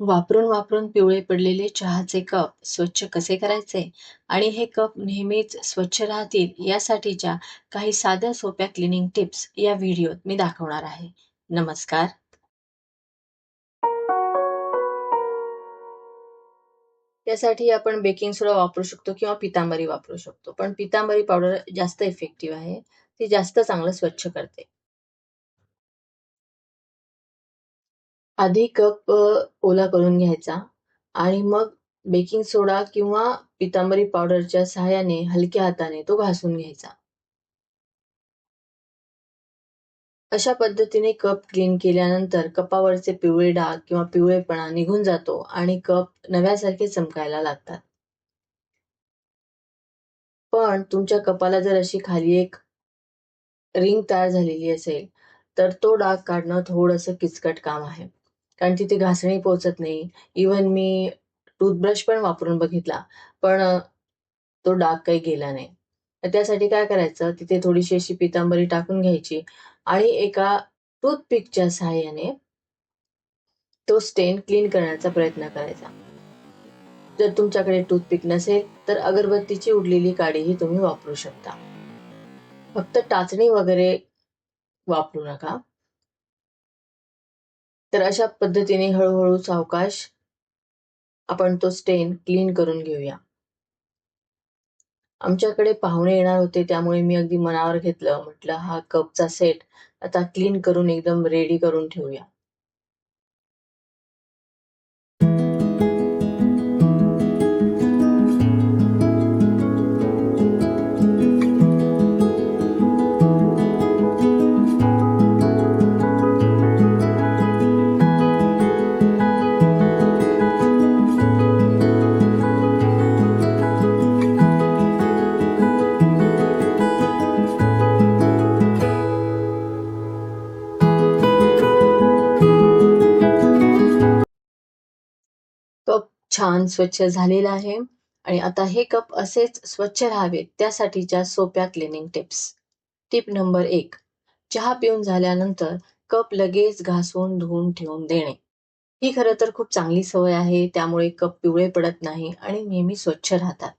वापरून वापरून पिवळे पडलेले चहाचे कप स्वच्छ कसे करायचे आणि हे कप नेहमीच स्वच्छ राहतील यासाठीच्या काही साध्या सोप्या क्लिनिंग टिप्स या व्हिडिओत मी दाखवणार आहे. नमस्कार. त्यासाठी आपण बेकिंग सोडा वापरू शकतो किंवा पितांबरी वापरू शकतो. पण पितांबरी पावडर जास्त इफेक्टिव्ह आहे. ती जास्त चांगलं स्वच्छ करते. आधी कप ओला करून घ्यायचा आणि मग बेकिंग सोडा किंवा पितांबरी पावडरच्या सहाय्याने हलक्या हाताने तो घासून घ्यायचा. अशा पद्धतीने कप क्लीन केल्यानंतर कपावरचे पिवळे डाग किंवा पिवळेपणा निघून जातो आणि कप नव्यासारखे चमकायला लागतात. पण तुमच्या कपाला जर अशी खाली एक रिंग तयार झालेली असेल तर तो डाग काढणं थोडंसं किचकट काम आहे. कारण तिथे घासणी पोचत नाही. इवन मी टूथब्रश पण वापरून बघितला पण तो डाग काही गेला नाही. त्यासाठी काय करायचं तिथे थोडीशी अशी पितांबरी टाकून घ्यायची आणि एका टूथपिकच्या सहाय्याने तो स्टेन क्लीन करण्याचा प्रयत्न करायचा. जर तुमच्याकडे टूथपिक नसेल तर अगरबत्तीची उडलेली काडीही तुम्ही वापरू शकता. फक्त टाचणी वगैरे वापरू नका. तर अशा पद्धतीने हळूहळू सावकाश आपण तो स्टेन क्लीन करून घेऊया. आमच्याकडे पाहुणे येणार होते त्यामुळे मी अगदी मनावर घेतलं. म्हटलं हा कपचा सेट आता क्लीन करून एकदम रेडी करून ठेवूया. छान स्वच्छ झालेला आहे. आणि आता हे कप असेच स्वच्छ राहावेत त्यासाठीच्या सोप्या क्लिनिंग टिप्स टिप नंबर एक चहा पिऊन झाल्यानंतर कप लगेच घासून धुवून ठेवून देणे. ही खरं तर खूप चांगली सवय आहे त्यामुळे कप पिवळे पडत नाही आणि नेहमी स्वच्छ राहतात.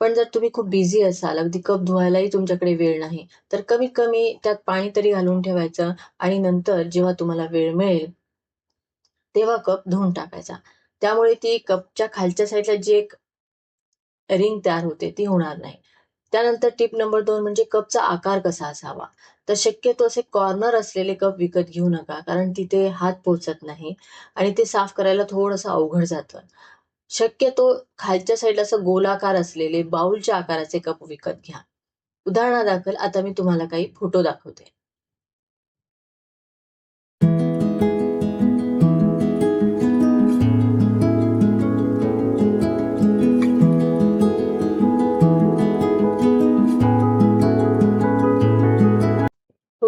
पण जर तुम्ही खूप बिझी असाल अगदी कप धुवायलाही तुमच्याकडे वेळ नाही तर कमीत कमी त्यात पाणी तरी घालून ठेवायचं आणि नंतर जेव्हा तुम्हाला वेळ मिळेल तेव्हा कप धुवून टाकायचा. त्यामुळे ती कपच्या खालच्या साईडला जी एक रिंग तयार होते ती होणार नाही. त्यानंतर टिप नंबर दोन म्हणजे कपचा आकार कसा असावा? तर शक्यतो असे कॉर्नर असलेले कप विकत घेऊ नका कारण तिथे हात पोचत नाही आणि ते साफ करायला थोडंसं अवघड जातं. शक्यतो खालच्या साईडला असं गोलाकार असलेले बाउलच्या आकाराचे कप विकत घ्या. उदाहरणादाखल आता मी तुम्हाला काही फोटो दाखवते.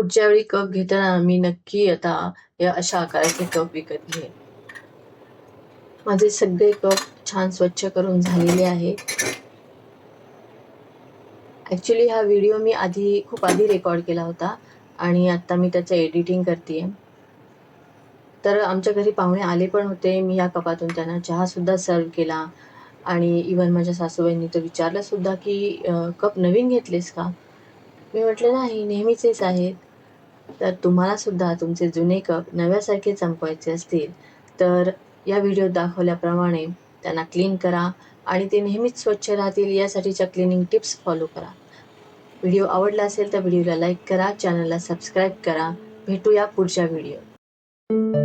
पुढच्या वेळी कप घेताना मी नक्की आता या अशा आकाराचे कप विकत घेईन. माझे सगळे कप छान स्वच्छ करून झालेले आहे. ॲक्च्युली हा व्हिडिओ मी आधी खूप आधी रेकॉर्ड केला होता आणि आता मी त्याचं एडिटिंग करते तर आमच्या घरी पाहुणे आले पण होते. मी या कपातून त्यांना चहासुद्धा सर्व केला आणि इवन माझ्या सासूबाईंनी तर विचारलंसुद्धा की कप नवीन घेतलेस का? मी म्हटलं नाही नेहमीचेच आहेत. तर तुम्हाला सुद्धा तुमचे जुने कप नव्यासारखे चमकवायचे असतील तर या व्हिडिओ दाखवल्याप्रमाणे त्यांना क्लीन करा आणि ते नेहमीच स्वच्छ राहतील यासाठीच्या क्लिनिंग टिप्स फॉलो करा. व्हिडिओ आवडला असेल तर व्हिडिओला लाईक करा चॅनलला सबस्क्राईब करा. भेटूया पुढच्या व्हिडिओ